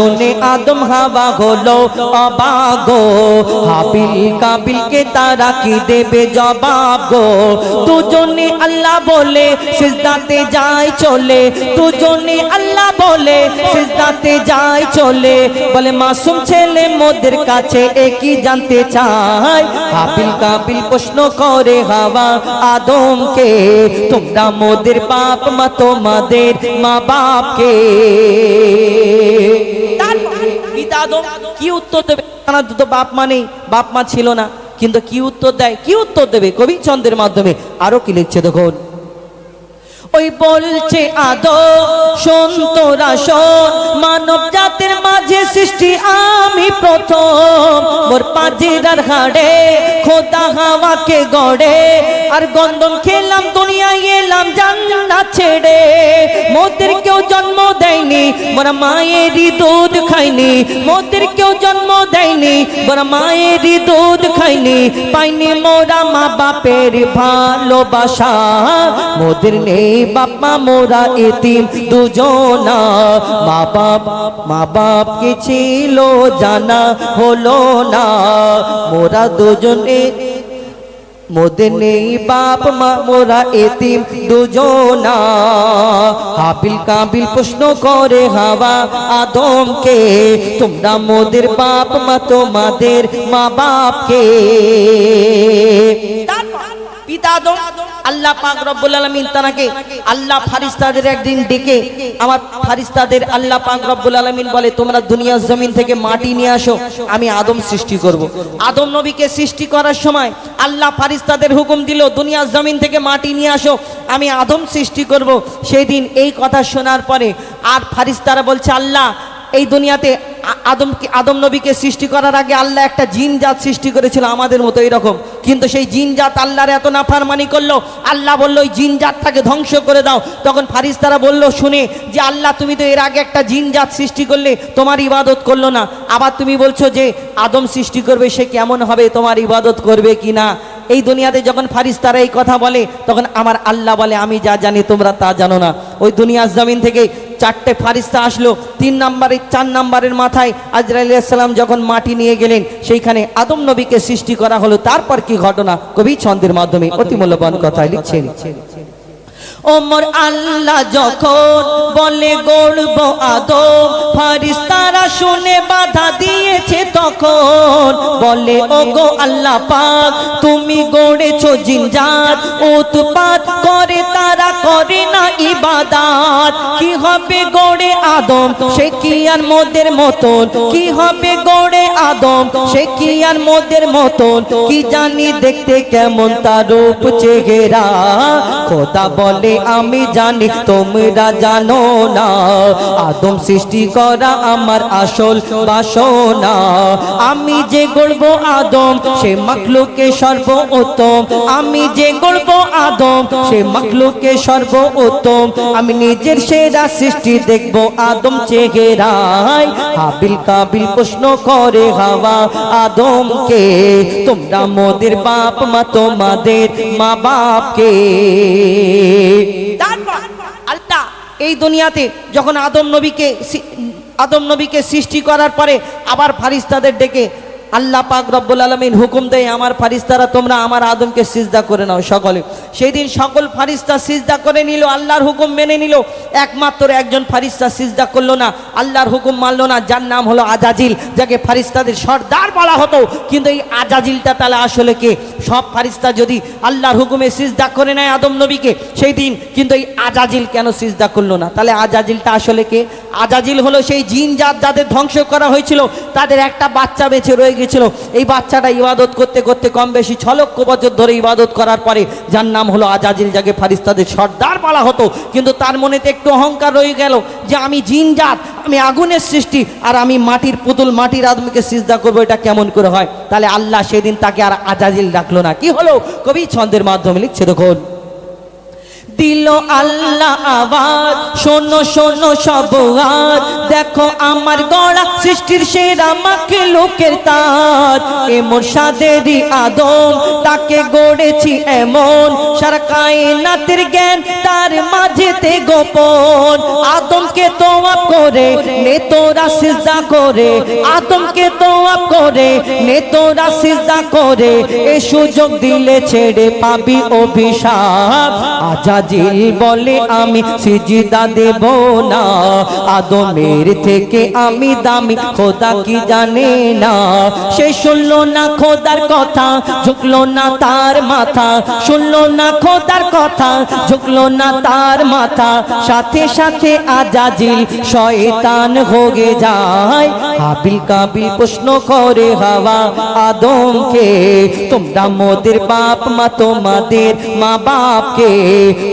শুনে আদম হাওয়া হলো অবাগো হাবিল কাবিলকে তারা কি দেবে জবাব গো? দুজনে আল্লাহ বলে, সিজদাতে যায় চলে। দুজনে আল্লাহ বলে, সিজদাতে যায় চলে। বলে, মাসুম ছেলে মোদের কাছে একই জানতে চায়? হাবিল কাবিল প্রশ্ন করে হাওয়া আদমকে, তোমরা মোদের বাপ মা তোমাদের মা বাপকে। আদম, কি উত্তর দেবে? তো বাপ মা নেই, বাপ মা ছিল না। কিন্তু কি উত্তর দেয়? কি উত্তর দেবে? কবি চন্দ্রের মাধ্যমে। আরও কি লিখছে দেখুন? ওই বলছে আদো শোন তোরা শোন মানব জাতির মাঝে সৃষ্টি আমি প্রথম। মোর পাজিরার হাড়ে খোদা হাওয়াকে গড়ে। আর গন্ধম খেলাম, দুনিয়ায় এলাম, জান্নাত ছেড়ে। মোদের কেউ জন্ম দেয়নি, মোরা মায়েরই দুধ খাইনি। মোদের কেউ জন্ম দেয়নি, মোরা মায়েরই দুধ খাইনি। পাইনি মোরা মা বাপের ভালোবাসা, মোদের নেই বাপমা মোরা এতিম দুজনা। মা বাপ মা বাপ কে ছিল জানা হলো না। মোরা দুজনে মোদের নেই বাপ, মা, মোরা এতিম দুজনা। হাবিল কাবিল প্রশ্ন করে হাওয়া আদমকে, তোমরা মোদের বাপ, মা, তোমাদের মা বাপকে। পিতা আদম আল্লাহ পাক রব্বুল আলামিন তানাকে আল্লাহ ফারিস্তাদের একদিন ডেকে আমার ফারিস্তাদের আল্লাহ পাক রব্বুল আলামিন বলে, তোমরা দুনিয়ার জমিন থেকে মাটি নিয়ে আসো, আমি আদম সৃষ্টি করব। আদম নবীকে সৃষ্টি করার সময় আল্লাহ ফারিস্তাদের হুকুম দিল, দুনিয়ার জমিন থেকে মাটি নিয়ে আসো, আমি আদম সৃষ্টি করব। সেই দিন এই কথা শোনার পরে আর ফারিস্তারা বলছে, আল্লাহ এই দুনিয়াতে আদমকে আদম নবীকে সৃষ্টি করার আগে আল্লাহ একটা জিন জাত সৃষ্টি করেছিল আমাদের মতো এরকম। কিন্তু সেই জিন জাত আল্লাহর এত নাফারমানি করল, আল্লাহ বলল, ওই জিন জাতটাকে ধ্বংস করে দাও। তখন ফারিস্তারা বলল, শুনে, যে আল্লাহ, তুমি তো এর আগে একটা জিন জাত সৃষ্টি করলে, তোমার ইবাদত করল না। আবার তুমি বলছো যে, আদম সৃষ্টি করবে, সে কেমন হবে? তোমার ইবাদত করবে কি না এই দুনিয়াতে যখন ফারিস্তারা এই কথা বলে, তখন আমার আল্লাহ বলে, আমি যা জানি তোমরা তা জানো না। ওই দুনিয়ার জমিন থেকে চারটে ফারিস্তা আসলো, তিন নাম্বারে, চার নাম্বারের মাথায় আজরাইল যখন মাটি নিয়ে গেলেন, সেইখানে আদম নবীকে সৃষ্টি করা হলো। তারপর কি ঘটনা? কবি ছন্দের মাধ্যমে অতি মূল্যবান কথায় লিখছেন। ওমর আল্লাহ যখন বলে গড়ব আদম ফারিস্তারা শুনে বাধা দিয়েছে তখন। বলে ও গো আল্লাহ পাক, তুমি গড়েছো জিনজাত, উৎপাত করে তারা করে না ইবাদাত। কি হবে গড়ে আদম? সে কি আর মোদের মতন? কি হবে গড়ে আদম? সে কি আর মোদের মতন? কি জানি দেখতে কেমন তার রূপ চেহারা। খোদা বলে আমি জানি তোমরা জানো না। আদম সৃষ্টি করা আমার আসল বাসনা। আমি যে গড়ব আদম, সে মাখলুকে সর্ব উত্তম আমি যে গড়ব আদম, সে মাখলুকে সর্ব উত্তম আমি নিজের সেরা সৃষ্টি দেখব আদম চেহারায়। হাবিল কাবিল প্রশ্ন করে হাওয়া আদমকে, তোমরা মোদের বাপ মা, তোমাদের মা বাপকে আল্লাহ এই দুনিয়াতে যখন আদম নবীকে আদম নবীকে সৃষ্টি করার পরে আবার ফারিস্তাদের ডেকে আল্লাহ পাক রব্বুল আলমিন হুকুম দেয়, আমার ফারিস্তারা তোমরা আমার আদমকে সিজদা করে নাও সকলে। সেই দিন সকল ফারিস্তা সিজদা করে নিল, আল্লাহর হুকুম মেনে নিল। একমাত্র একজন ফারিস্তা সিজদা করল না, আল্লাহর হুকুম মানলো না। যার নাম হলো আজাজিল, যাকে ফারিস্তাদের সর্দার বলা হতো। কিন্তু এই আজাজিলটা তাহলে আসলে কে? সব ফারিস্তা যদি আল্লাহর হুকুমে সিজদা করে নেয় আদম নবীকে, সেই দিন কিন্তু এই আজাজিল কেন সিজদা করল না? তাহলে আজাজিলটা আসলে কে? আজাজিল হলো সেই জিন জাত যাদের ধ্বংস করা হয়েছিল, তাদের একটা বাচ্চা বেঁচে রয়ে গেছিল। এই বাচ্চাটা ইবাদত করতে করতে কম বেশি ছ লক্ষ বছর ধরে ইবাদত করার পরে যার নাম হলো আজাজিল, যাকে ফারিস্তাদের সর্দার বলা হতো। কিন্তু তার মনেতে একটু অহংকার রয়ে গেল যে আমি জিন জাত, আমি আগুনের সৃষ্টি, আর আমি মাটির পুতুল, মাটির আদমিকে সিজদা করব, এটা কেমন করে হয়? তাহলে আল্লাহ সেদিন তাকে আর আজাজিল ডাকলো না। কি হলো? কবি ছন্দের মাধ্যমে লিখছে, দেখুন। দিল আল্লাহ আওয়াজ। শোনো শোনো সব আজ দেখো আমার গড়া সৃষ্টির সেরা মাকে লোকের তার এ মোরসাদেরই আদম, তাকে গড়েছি এমন। সারা কায়নাতের জ্ঞান তার মাঝেতে গোপন। আদমকে তোয়া করে নে তোরা সিজদা করে। আদমকে তোয়া করে নে তোরা সিজদা করে। এ সুযোগ দিলে ছেড়ে পাবি অভিশাপ। আজাজিল বলে আমি সিজদা দেব না। আদমের থেকে আমি দামি, খোদা কি জানে না। সে শুনলো না খোদার কথা, ঝুঁকলো না তার মাথা। শুনলো না খোদার কথা, ঝুঁকলো না তার মাথা। সাথে সাথে আজাজিল শয়তান হোগে যায়। হাবিল কাবিল প্রশ্ন করে হাওয়া আদমকে, তোমরা মোদের বাপ মা, তোমাদের মা বাপকে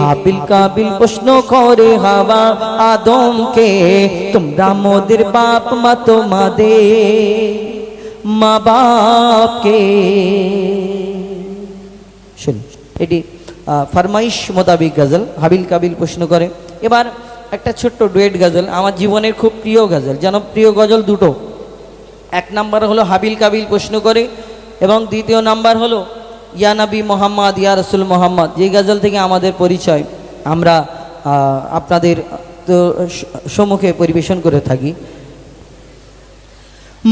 হাবিল কাবিল প্রশ্ন করে হাওয়া আদমকে, তোমরা মোদের বাপ, মা তোমাদের মা বাপকে শুনুন, এটি ফরমাইশ মোতাবিক গজল, হাবিল কাবিল প্রশ্ন করে। এবার একটা ছোট্ট ডুয়েট গজল, আমার জীবনের খুব প্রিয় গজল জনপ্রিয় গজল দুটো। এক নাম্বার হলো হাবিল কাবিল প্রশ্ন করে, এবং দ্বিতীয় নাম্বার হলো ইয়া নবী মোহাম্মদ, ইয়া রসুল মোহাম্মদ যে গজল থেকে আমাদের পরিচয়, আমরা আপনাদের সম্মুখে পরিবেশন করে থাকি।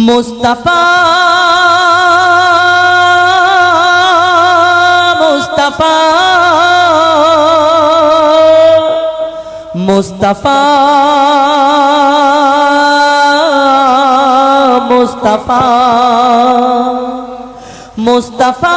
মুস্তাফা মুস্তাফা মুস্তাফা মুস্তাফা মুস্তাফা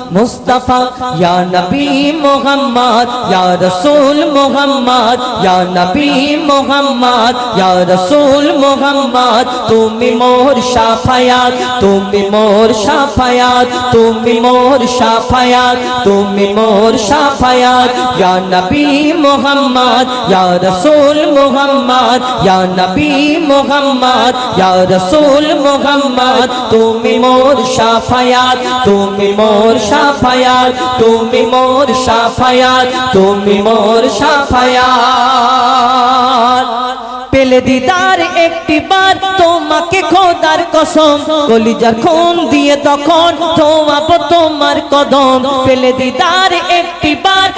মুস্তাফা, ইয়া নবী মোহাম্মদ, ইয়া রাসূল মোহাম্মদ, ইয়া নবী মোহাম্মদ, ইয়া রাসূল মোহাম্মদ, তুমি মোর শাফায়াত তুমি মোর শাফায়াত তুমি মোর শাফায়াত তুমি মোর শাফায়াত ইয়া নবী মোহাম্মদ, ইয়া রাসূল মোহাম্মদ, ইয়া নবী মোহাম্মদ, ইয়া রাসূল মোহাম্মদ, তুমি মোর শাফায়াত তুমি মোর শাফায়াত তুমি মোর সাফায়াত, তুমি মোর সাফায়াত। পেলে দিদার একটি বার, তোমাকে খোদার কসম, কলিজার খুন দিয়ে তখন, তোমাবো তোমার কদম। পেলে দিদার একটি বার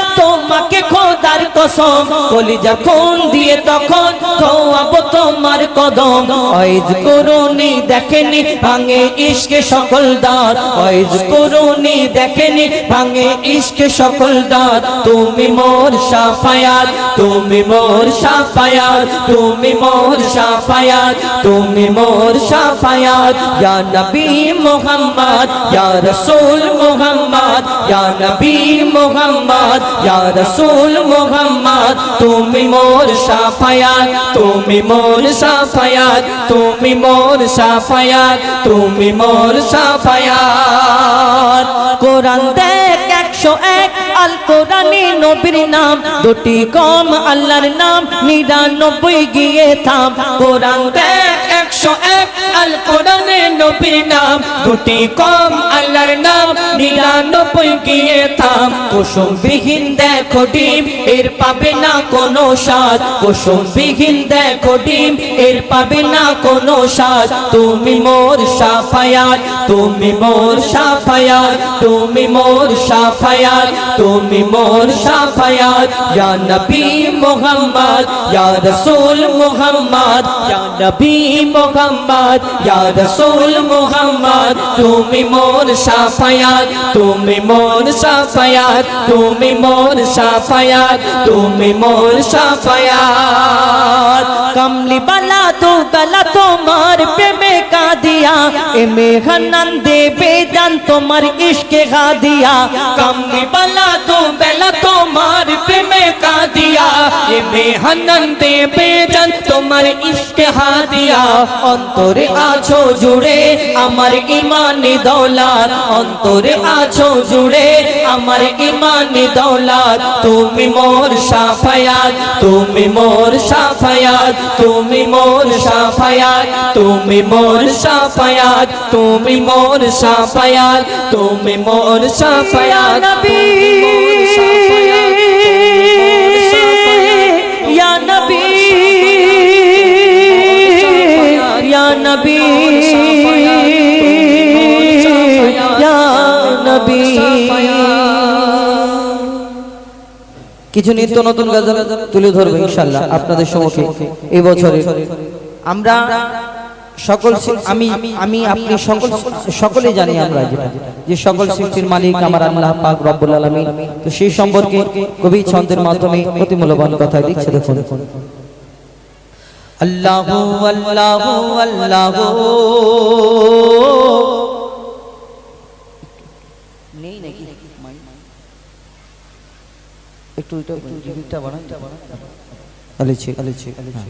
তোমাকে খোদার কসম কলিজার খুন দিয়ে তখন তোমাবো তোমার কদম। অইজ করুনি দেখেনি, ভাঙে ইশকে সকল দাঁত। অইজ করুনি দেখেনি, ভাঙে ইশকে সকল দাঁত। তুমি মোর সাফায়াত, তুমি মোর সাফায়াত, তুমি মোর সাফায়াত, তুমি মোর সাফায়াত। ইয়া নবী মুহাম্মদ, ইয়া রাসূল মুহাম্মদ, ইয়া নবী মুহাম্মদ, ইয়া রাসূল মোহাম্মদ, তুমি মোর সাফায়াত, তুমি মোর সাফায়াত, তুমি মোর সাফায়াত, তুমি মোর সাফায়াত। কোরআন দেখ একশো এক আল কোরআনে নবীর নাম। দুটি কম আল্লাহর নাম, নিরানব্বই গিয়ে থাম। কোরআন একশো এক আল কোরআনে নবীর নাম। দুটি কম আল্লাহর নাম, নিরানব্বই গিয়ে থাম। কুসুম বিহীন দেখো ডিম, এর পাবে না কোনো স্বাদ। কুসুম বিহীন দেখো ডিম, এর পাবে না কোনো স্বাদ। তুমি মোর সাফায়াত, তুমি মোর সাফায়াত, তুমি মোর সাফায়াত। সাফায়াত, তুমি মোর সাফায়াত। ইয়া নবী মুহাম্মদ, ইয়া রাসূল মুহাম্মদ, ইয়া নবী মুহাম্মদ, ইয়া রাসূল মুহাম্মদ। তুমি মোর সাফায়াত, তুমি মোর সাফায়াত, তুমি মোর সাফায়াত, তুমি মোর সাফায়াত। কমলি বালা তো গলা তোমার প্রেমে কাদিয়া এ মেঘনান দেবে জান তোমার ইশকে গাদিয়া কমলি বালা তো বেলা তোমার প্রেমে কাদিয়া। এ মেহনন দেবে জান তোমার ইশকে হাদিয়া। অন্তরে আছো জুড়ে আমার ইমানি দৌলত। অন্তরে আছো জুড়ে আমার ইমানি দৌলত। তুমি মোর সাফায়াত, তুমি মোর সাফায়াত, তুমি মোর সাফায়াত, তুমি মোর সাফায়াত তুমি মোর সাফায়াত তুমি মোর সাফায়াত নবী ইয়া নবী ইয়া নবী ইয়া নবী। কিছু নিত্য নতুন গাজাল তুলে ধরবো ইনশাল্লাহ আপনাদের সম্মুখে। এই বছরে আমরা সকল আমি আমি আপনি সকল সকলে জানি আমরা যেটা। যে সকল সৃষ্টির মালিক আমার আল্লাহ পাক রব্বুল আলামিন। তো সেই সম্পর্কে কবি ছন্দের মাধ্যমে অতি মূল্যবান কথা দিচ্ছে দেখুন। আল্লাহ আল্লাহ আল্লাহ নেই নাকি? একটু এটা বাড়ান আলেছি আলেছি আলেছি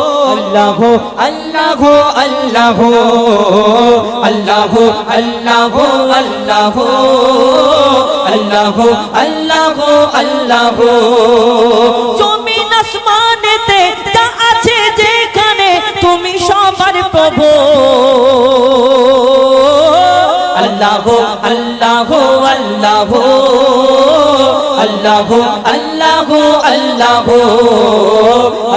আল্লাহ আল্লাহ আল্লাহ আল্লাহ আল্লাহ আল্লাহ আল্লাহ আল্লাহ আল্লাহ জমিন আসমানেতে যা আছে যেখানে তুমি সবার প্রভু আল্লাহ আল্লাহ আল্লাহ আল্লাহ আল্লাহ আল্লাহ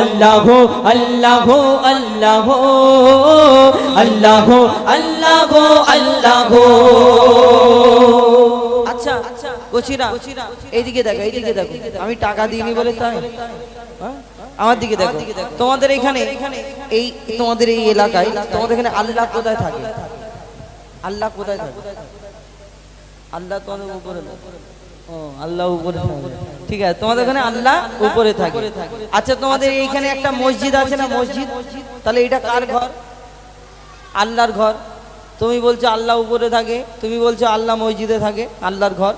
আল্লাহ আল্লাহ আল্লাহ আল্লাহ আল্লাহ আল্লাহ আচ্ছা কচিরা, এইদিকে দেখো এইদিকে দেখো। আমি টাকা দিইনি বলে তাই? হ্যাঁ? আমার দিকে দেখো। তোমাদের এখানে, এই তোমাদের এই এলাকায়, তোমাদের এখানে আল্লাহ কোথায় থাকে? আল্লাহ কোথায় থাকে? আল্লাহ তোমাদের উপরে আল্লাহ উপরে ঠিক আছে তোমাদের এখানে আল্লাহ উপরে থাকে। আচ্ছা তোমাদের এইখানে একটা মসজিদ আছে না মসজিদ তাহলে এটা কার ঘর? আল্লাহর ঘর। তুমি বলছো আল্লাহ উপরে থাকে তুমি বলছো আল্লাহ মসজিদে থাকে আল্লাহর ঘর।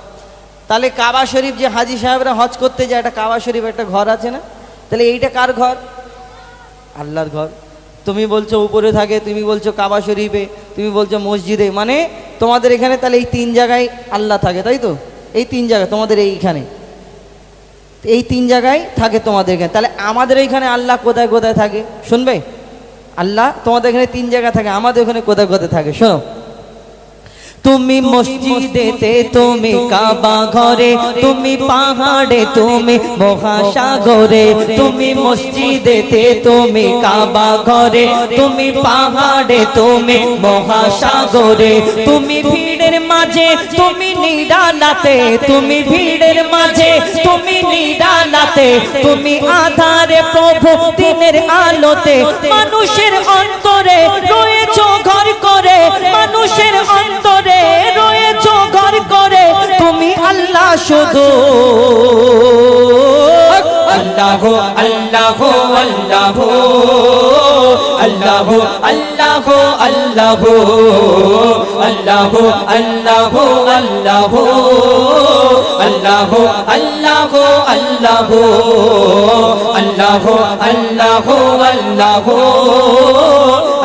তাহলে কাবা শরীফ যে হাজি সাহেবরা হজ করতে যায় একটা কাবা শরীফ একটা ঘর আছে না? তাহলে এইটা কার ঘর? আল্লাহর ঘর। তুমি বলছো উপরে থাকে তুমি বলছো কাবা শরীফে তুমি বলছো মসজিদে। মানে তোমাদের এখানে তাহলে এই তিন জায়গায় আল্লাহ থাকে তাই তো? এই তিন জায়গায়, তোমাদের এইখানে। এই তিন জায়গায় থাকে তোমাদের এখানে। তাহলে আমাদের এইখানে আল্লাহ কোথায় কোথায় থাকে? শুনবে? আল্লাহ তোমাদের এখানে তিন জায়গায় থাকে, আমাদের ওখানে কোথায় কোথায় থাকে? শোনো। তুমি মসজিদেতে, তুমি কাবা ঘরে, তুমি পাহাড়ে, তুমি মহাসাগরে, তুমি মসজিদেতে, তুমি কাবা ঘরে, তুমি পাহাড়ে, তুমি মহাসাগরে, তুমি ভিড়ের মাঝে, তুমি নিরালাতে, তুমি ভিড়ের মাঝে, তুমি নিরালাতে, তুমি আধারে প্রভু দিনের আলোতে, মানুষের অন্তরে রয়েছ ঘর করে, মানুষের অন্তরে রয়েছ ঘর করে তুমি আল্লাহ শুধু আল্লাহ আল্লাহ আল্লাহ আল্লাহ আল্লাহ আল্লাহ আল্লাহ আল্লাহ আল্লাহ আল্লাহ আল্লাহ আল্লাহ আল্লাহ আল্লাহ আল্লাহ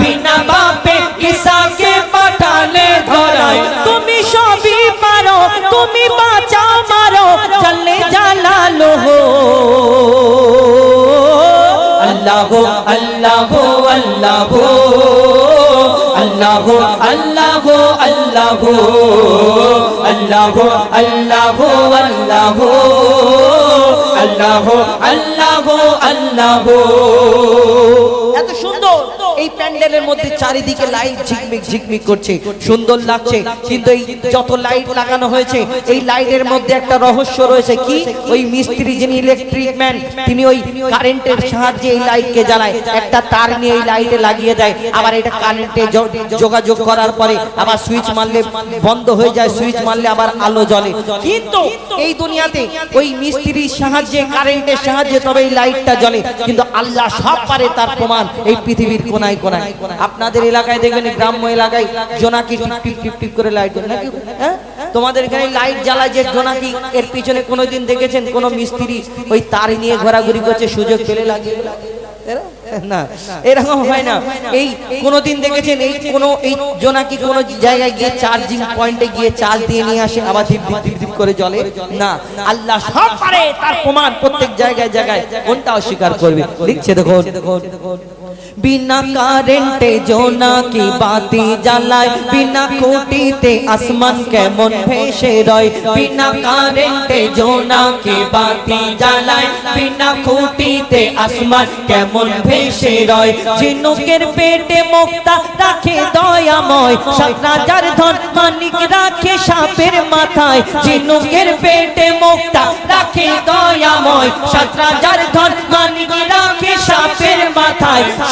বিনা বাপে ঈসাকে পাঠালে ধরায় তুমি সবই পারো তুমি বাঁচাও মারো চলে জালালো হো আল্লাহ আল্লাহ আল্লাহ আল্লাহ আল্লাহ আল্লাহ আল্লাহ আল্লাহ আল্লাহ আল্লাহ আল্লাহ আল্লাহ এত সুন্দর এই প্যান্ডেলের মধ্যে চারিদিকে লাইট ঝিকমিক ঝিকমিক করছে, সুন্দর লাগছে, কিন্তু এই যত লাইট লাগানো হয়েছে, এই লাইটের মধ্যে একটা রহস্য রয়েছে কি? ওই মিস্ত্রি যিনি ইলেকট্রিক ম্যান তিনি ওই কারেন্টের সাহায্যে এই লাইটকে জ্বালায়। একটা তার নিয়ে এই লাইটে লাগিয়ে দেয়, আবার এটা কারেন্টে যোগাযোগ করার পরে আবার সুইচ মারলে বন্ধ হয়ে যায় সুইচ মারলে আবার আলো জ্বলে। কিন্তু এই দুনিয়াতে ওই মিস্ত্রির সাহায্যে কারেন্টের সাহায্যে তবে এই লাইটটা জ্বলে, কিন্তু আল্লাহ সব পারে তার প্রমাণ, এই পৃথিবীর কোনায়। কোনায় আপনাদের এলাকায় দেখবেন গ্রাম্য এলাকায় জোনাকি টিপ টিপ টিপ করে লাইট নাকি? হ্যাঁ? তোমাদের এখানে লাইট জ্বালায় যে জোনাকি, এর পিছনে কোনোদিন দেখেছেন কোন মিস্ত্রি ওই তার নিয়ে ঘোরাঘুরি করছে, সুযোগ পেলে লাগিয়ে? না। এরকম হয় না। এই কোনোদিন দেখেছেন এই কোন, এই জোনাকি কোন জায়গায় গিয়ে চার্জিং পয়েন্টে গিয়ে চার্জ দিয়ে নিয়ে আসে, আবার করে জ্বলে? না। আল্লাহ সব পারে, তার প্রমাণ প্রত্যেক জায়গায় জায়গায়। কোনটা অস্বীকার করবে? লিখছে দেখো বিনা কারেন্টে জোনাকি বাতি জ্বালায়? বিনা খুঁটিতে আসমান কেমন ভেসে রয়? বিনা কারেন্টে জোনাকি বাতি জ্বালায়? বিনা খুঁটিতে আসমান কেমন ভেসে রয়? ঝিনুকের পেটে মুক্তা রাখে দয়াময়। সাত রাজার ধন মানিক রাখে সাপের মাথায়। ঝিনুকের পেটে মুক্তা রাখে দয়াময়। সাত রাজার ধন মানিক রাখে সাপের মাথায়।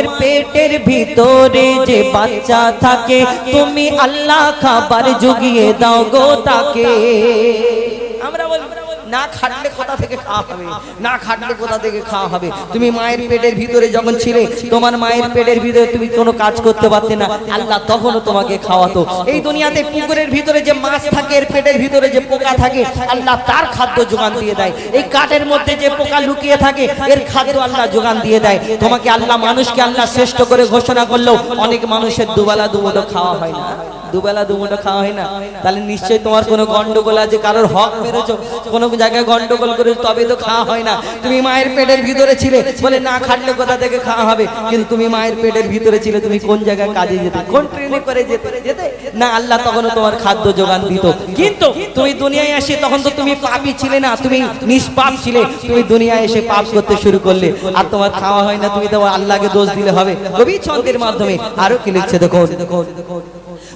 মায়ের পেটের ভিতরে যে বাচ্চা থাকে, তুমি আল্লাহ খাবার জুগিয়ে দাও গো তাকে। আমরা বলি না খাটলে কোথা থেকে খাওয়া হবে? না খাটলে কোথা থেকে খাওয়া হবে? তুমি মায়ের পেটের ভিতরে যখন ছিলে, তোমার মায়ের পেটের ভিতরে তুমি কোনো কাজ করতে পারতে না। আল্লাহ তখনও তোমাকে খাওয়াতো। এই দুনিয়াতে পুকুরের ভিতরে যে মাছ থাকে, এর পেটের ভিতরে যে পোকা থাকে, আল্লাহ তার খাদ্য যোগান দিয়ে দেয়। এই কাঠের মধ্যে যে পোকা লুকিয়ে থাকে, এর খাদ্য আল্লাহ যোগান দিয়ে দেয়। তোমাকে আল্লাহ মানুষকে আল্লাহ শ্রেষ্ঠ করে ঘোষণা করলেও অনেক মানুষের দুবেলা দুমুটো খাওয়া হয় না। দুবেলা দুমুটো খাওয়া হয় না। তাহলে নিশ্চয়ই তোমার কোনো গন্ডগোল আছে, কারোর হক মেরেছো কোনো জায়গায় গন্ডগোল করে তবে তো খাওয়া হয় না। তুমি মায়ের পেটের ভিতরে ছিলে, বলে না খাটলে কোথা থেকে খাওয়া হবে? কিন্তু তুমি মায়ের পেটের ভিতরে ছিলে, তুমি কোন জায়গায় কাজে যেতে, কোন ট্রেনে করে যেতে যেতে? না, আল্লাহ তখনও তোমার খাদ্য যোগান দিত। কিন্তু তুমি দুনিয়ায় এসে তখন তো তুমি পাপই ছিলে না, তুমি নিষ্পাপ ছিলে। তুমি দুনিয়ায় এসে পাপ করতে শুরু করলে, আর তোমার খাওয়া হয় না, তুমি তোমার আল্লাহকে দোষ দিলে হবে। কবি ছন্দের মাধ্যমে আরও কি লিখছে দেখো দেখো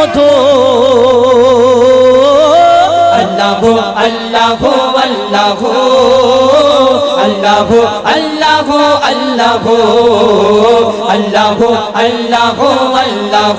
মধু। আল্লাহ আল্লাহ আল্লাহ আল্লাহ আল্লাহ আল্লাহ আল্লাহ আল্লাহ আল্লাহ।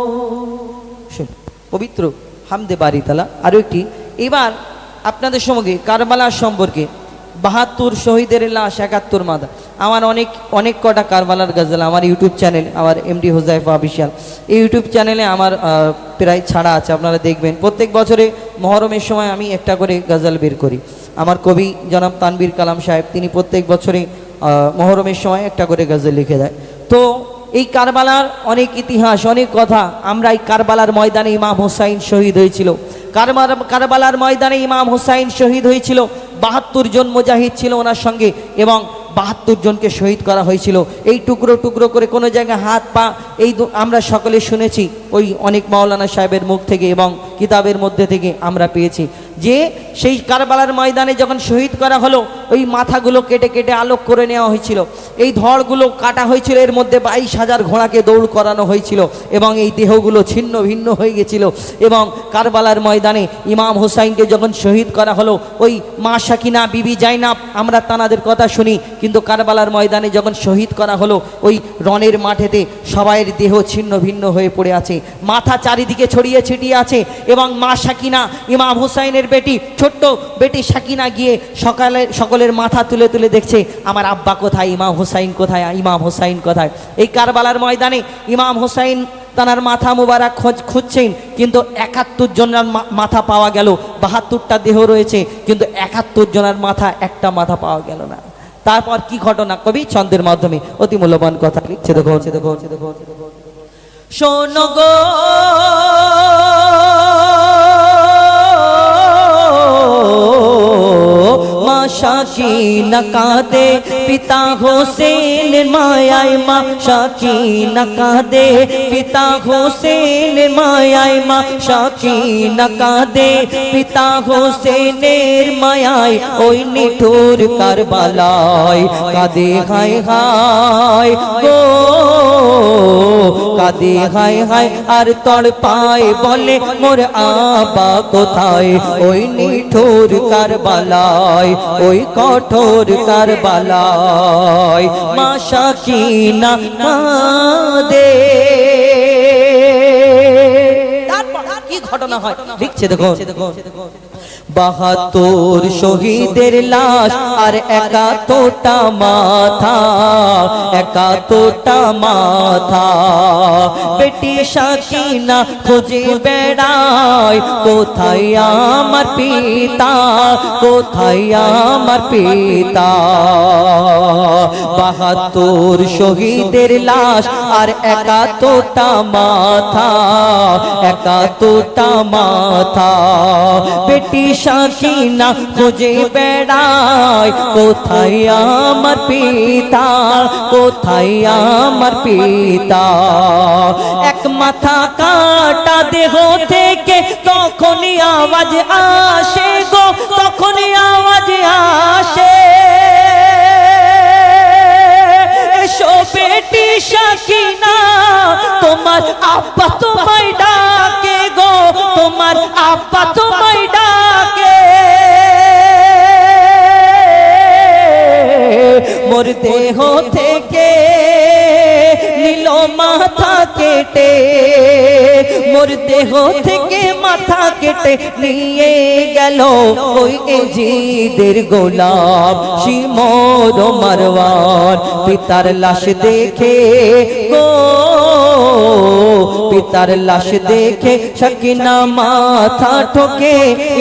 পবিত্র হামদে বাড়ি তালা। আরও একটি, এবার আপনাদের সঙ্গে কারবালার সম্পর্কে বাহাত্তর শহীদের লাশ, একাত্তর মাদা। আমার অনেক অনেক কটা কারবালার গজল আমার ইউটিউব চ্যানেল, আমার এমডি হোজাইফা অফিসিয়াল। এই ইউটিউব চ্যানেলে আমার প্রায় ছাড়া আছে, আপনারা দেখবেন। প্রত্যেক বছরে মহরমের সময় আমি একটা করে গজল বের করি। আমার কবি জনাব তানবীর কালাম সাহেব, তিনি প্রত্যেক বছরে মহরমের সময় একটা করে গজল লিখে দেয়। তো এই কারবালার অনেক ইতিহাস, অনেক কথা আমরা এই কারবালার ময়দানে ইমাম হোসাইন শহীদ হয়েছিল। কারবার, কারবালার ময়দানে ইমাম হোসাইন শহীদ হয়েছিল। বাহাত্তর জন মুজাহিদ ছিল ওনার সঙ্গে এবং বাহাত্তর জনকে শহীদ করা হয়েছিল। এই টুকরো টুকরো করে কোনো জায়গায় হাত, পা, এই আমরা সকলে শুনেছি, ওই অনেক মাওলানা সাহেবের মুখ থেকে এবং কিতাবের মধ্যে থেকে আমরা পেয়েছি। যে সেই কারবালার ময়দানে যখন শহীদ করা হলো, ওই মাথাগুলো কেটে কেটে আলোক করে নেওয়া হয়েছিল। এই ধড়গুলো কাটা হয়েছিল, এর মধ্যে বাইশ হাজার ঘোড়াকে দৌড় করানো হয়েছিল এবং এই দেহগুলো ছিন্ন ভিন্ন হয়ে গেছিল এবং কারবালার ময়দানে ইমাম হোসাইনকে যখন শহীদ করা হলো, ওই মা সাকিনা, বিবি জাইনাব, আমরা তানাদের কথা শুনি, কিন্তু কারবালার ময়দানে যখন শহীদ করা হলো, ওই রনের মাঠেতে সবাইয়ের দেহ ছিন্ন ভিন্ন হয়ে পড়ে আছে। মাথা চারিদিকে ছড়িয়ে ছিটিয়ে আছে এবং মা সাকিনা, ইমাম হুসাইনের বেটি, ছোট্ট বেটি সাকিনা গিয়ে সকালে সকলের মাথা তুলে তুলে দেখছে, আমার আব্বা কোথায়? ইমাম হুসাইন কোথায়? ইমাম হুসাইন কোথায়? এই কারবালার ময়দানে ইমাম হুসাইন তানার মাথা মুবারক খোঁজ খুঁজছেন, কিন্তু একাত্তর জনের মাথা পাওয়া গেল। বাহাত্তরটা দেহ রয়েছে, কিন্তু একাত্তর জনের মাথা একটা মাথা পাওয়া গেল না। তারপর কি ঘটনা? কবি ছন্দের মাধ্যমে অতি মূল্যবান কথা লিখছে দেখো শোনো গো तमाशा की नकाते পিতা হোসেন মায়ায় মা শাকিনা কাঁদে। পিতা হোসেন মায়ায় মা শাকিনা কাঁদে। পিতা হোসেনের মায়ায় ওই নিঠুর কারবালায় কাঁদে, হায় হায়, গো। কাঁদে, হায় হায়, আর তড় পায় বলে মোর আবা কোথায়? ওই নিঠুর কারবালায়, ওই কঠোর কারবালায় হয়। মাশা কিনা দে তারপর কি ঘটনা হয়? লিখছে দেখো বাহাত্তর শহীদের লাশ আর একাত্তরটা মাথা একাত্তরটা মাথা। বেটি সাকিনা খুঁজে বেড়ায়, কোথায় আমার পিতা, কোথায় আমার পিতা? বাহাত্তর শহীদের লাশ আর একাত্তরটা মাথা একাত্তরটা মাথা। বেটি সাকিনা খুঁজে বেড়ায়, কোথায় আমার পিতা? কোথায় আমার পিতা? এক মাথা কাটা দেহ থেকে তখনই আওয়াজ আসে গো, তখনই আওয়াজ আসে। এসো বেটি সাকিনা তোমার আব্বা তোমায় ডাকে গো, তোমার আব্বা তোমায় মোর দেহ থেকে নীল মাথা কেটে মোর দেহ থেকে মাথা কেটে নিয়ে গেল ওই এজিদের গোলাম শিমর মারওয়ার পিতার লাশ দেখে, গো পিতার লাশ দেখে সকিনা মাথা ঠোকে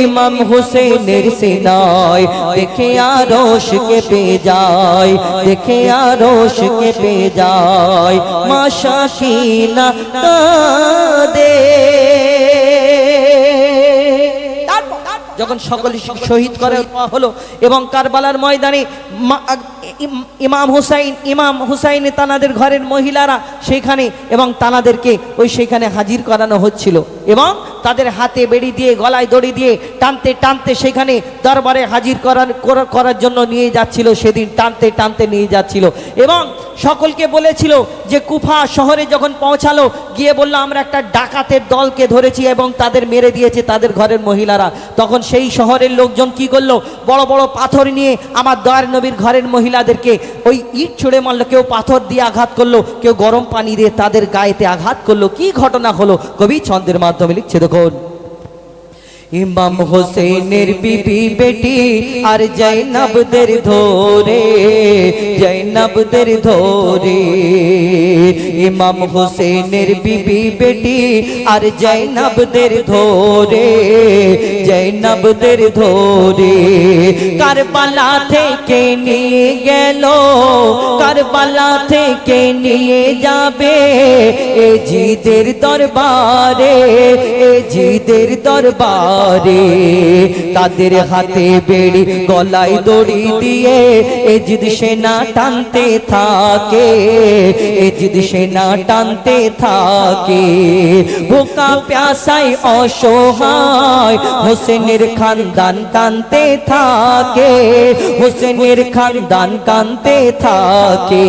ইমাম হোসেনের সিনায়। দেখে আরশ কে পে যায়, দেখে আরশ কে পে যায়। মা শাকিনা কাঁদে। যখন সকল শহীদ করে হলো এবং কারবালার ময়দানে ইমাম হুসাইন ইমাম হুসাইন তানাদের ঘরের মহিলারা সেখানে এবং তানাদেরকে ওই সেখানে হাজির করানো হচ্ছিল এবং তাদের হাতে বেড়ি দিয়ে, গলায় দড়ি দিয়ে টানতে টানতে সেখানে দরবারে হাজির করার করার জন্য নিয়ে যাচ্ছিল, সেদিন টানতে টানতে নিয়ে যাচ্ছিল। এবং সকলকে বলেছিল যে কুফা শহরে যখন পৌঁছালো, গিয়ে বলল, আমরা একটা ডাকাতের দলকে ধরেছি এবং তাদের মেরে দিয়েছে তাদের ঘরের মহিলারা। তখন সেই শহরের লোকজন কি করল? বড় বড় পাথর নিয়ে আমার দয়ার নবীর ঘরের মহিলাদেরকে ওই ইট ছুঁড়ে মারলো, কেউ পাথর দিয়ে আঘাত করল, কেউ গরম পানি দিয়ে তাদের গায়েতে আঘাত করল। কি ঘটনা হলো? কবি ছন্দের মাধ্যমে লিখছে দেখুন ইমাম হোসেনের বিবি বেটি আর জৈনবদের ধরে জৈনবদের ধরে। ইমাম হোসেনের বিবি বেটি আর জৈনবদের ধরে জৈনবদের ধরে। কারবালা থেকে নিয়ে গেল, কারবালা থেকে নিয়ে যাবে এ জিদের দরবারে এ জিদের দরবারে। তাদের হাতে বেড়ি, গলায় দড়ি দিয়ে এ জিদ সেনা টানতে থাকে। এ জিদ সেনা টানতে থাকে। ভোকা প্যাসায় অসহায় হোসেনের খানদান কানতে থাকে। হোসেনের খানদান কানতে থাকে।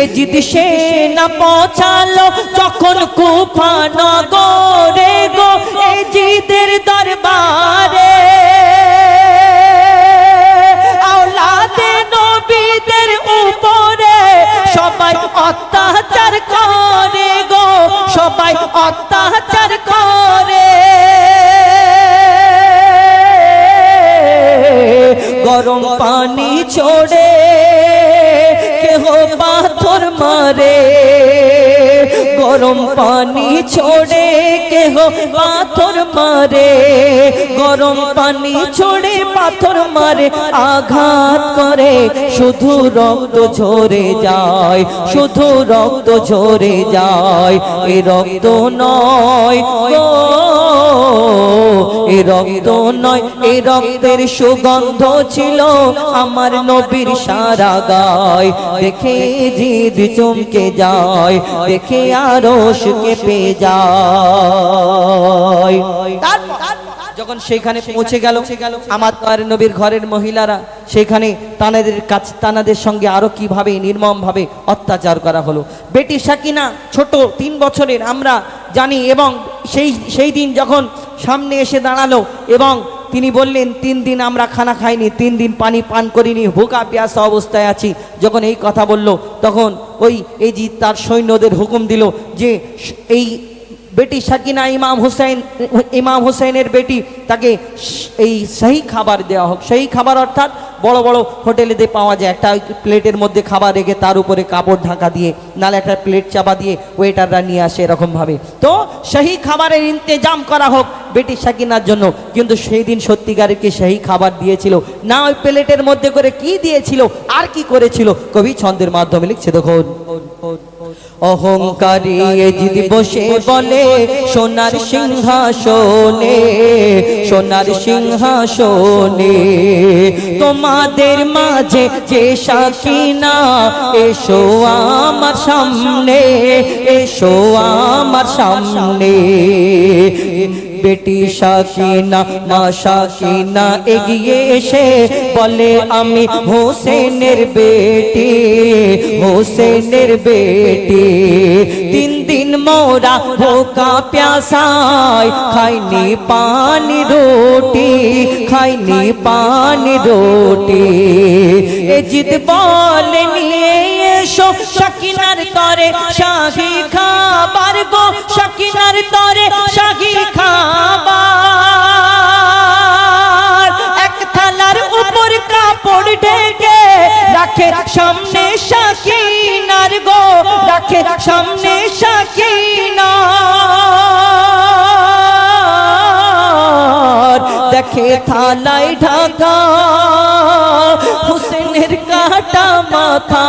এ জিদ সেনা পৌঁছালো যখন কুফা নগরে গো। এ জিদের দরবারে। আওলাদে নবীদের উপরে সবাই অত্যাচার করে গো, সবাই অত্যাচার করে। গরম পানি ছোড়ে, কেহ পাথর মারে। গরম পানি ছোড়ে কেহ পাথর মারে। গরম পানি ছোড়ে পাথর মারে, আঘাত করে। শুধু রক্ত ঝরে যায়, শুধু রক্ত ঝরে যায়। এ রক্ত নয় এ রক্ত নয়, এ রক্তের সুগন্ধ ছিল আমার নবীর সারা গায়। দেখে জিদ চমকে যায়, দেখে আরও কেঁপে যায়। যখন সেখানে পৌঁছে গেল আমার তার নবীর ঘরের মহিলারা সেখানে তানাদের কাছ তানাদের সঙ্গে আরও কীভাবে নির্মম ভাবে অত্যাচার করা হলো। বেটি সাকিনা ছোট তিন বছরের আমরা জানি এবং সেই সেই দিন যখন সামনে এসে দাঁড়াল এবং তিনি বললেন তিন দিন আমরা খানা খাইনি তিন দিন পানি পান করিনি ভুকা পিয়াসা অবস্থায় আছি। যখন এই কথা বলল তখন ওই এই যে তার সৈন্যদের হুকুম দিল যে এই বেটি সাকিনা ইমাম হুসাইন, ইমাম হুসাইনের বেটি, তাকে এই সেই খাবার দেওয়া হোক। সেই খাবার অর্থাৎ বড় বড় হোটেলেতে পাওয়া যায়, একটা প্লেটের মধ্যে খাবার রেখে তার উপরে কাপড় ঢাকা দিয়ে, নালে একটা প্লেট চাপা দিয়ে ওয়েটাররা নিয়ে আসে এরকমভাবে। তো সেই খাবারের ইন্তেজাম করা হোক বেটি সাকিনার জন্য। কিন্তু সেই দিন সত্যিকারেরকে সেই খাবার দিয়েছিল? না ওই প্লেটের মধ্যে করে কি দিয়েছিল? আর কি করেছিল? কবি ছন্দের মাধ্যমে লিখছে দেখুন। অহংকারী যদি বসে বলে, সোনার সিংহাসনে সোনার সিংহাসনে। তোমাদের মাঝে যে সাকিনা এসো আমার সামনে, এসো আমার সামনে। বেটি সাকিনা মা সাকিনা এগিয়ে এসে বলে, আমি হোসেনের বেটি হোসেনের বেটি। তিন দিন মোরা ভোকা প্যাসায় খাইনি পানি রুটি, খাইনি পানি রুটি। এ জিদ বলে, নিয়ে এসো শাহি খাবার গো সাকিনার তরে, শাহি খাবার। এক থালার উপর কাপড় ঢেকে রাখে সামনে সাকিনার গো, রাখে সামনে সাকিনার দেখে থালায় ঢাকা, হুসেনের কাটা মাথা।